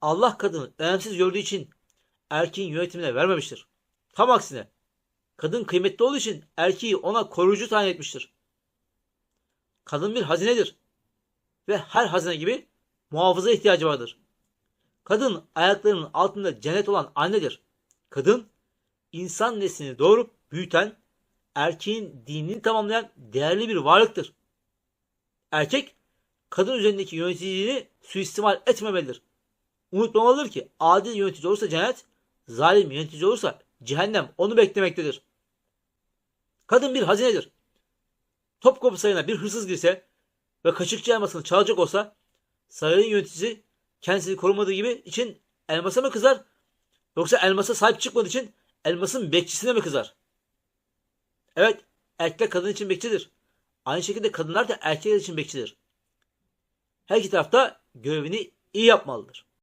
Allah kadını önemsiz gördüğü için erkeğin yönetimine vermemiştir. Tam aksine kadın kıymetli olduğu için erkeği ona koruyucu tayin etmiştir. Kadın bir hazinedir ve her hazine gibi muhafaza ihtiyacı vardır. Kadın ayaklarının altında cennet olan annedir. Kadın insan neslini doğurup büyüten, erkeğin dinini tamamlayan değerli bir varlıktır. Erkek kadın üzerindeki yöneticiliğini suistimal etmemelidir. Unutmamalıdır ki adil yönetici olursa cennet, zalim yönetici olursa cehennem onu beklemektedir. Kadın bir hazinedir. Topkapı Sarayı'na bir hırsız girse ve kaşıkçı elmasını çalacak olsa sarayın yöneticisi kendisini korumadığı gibi için elmasa mı kızar yoksa elmasa sahip çıkmadığı için elmasın bekçisine mi kızar? Evet erkekler kadın için bekçidir. Aynı şekilde kadınlar da erkekler için bekçidir. Her iki tarafta görevini iyi yapmalıdır.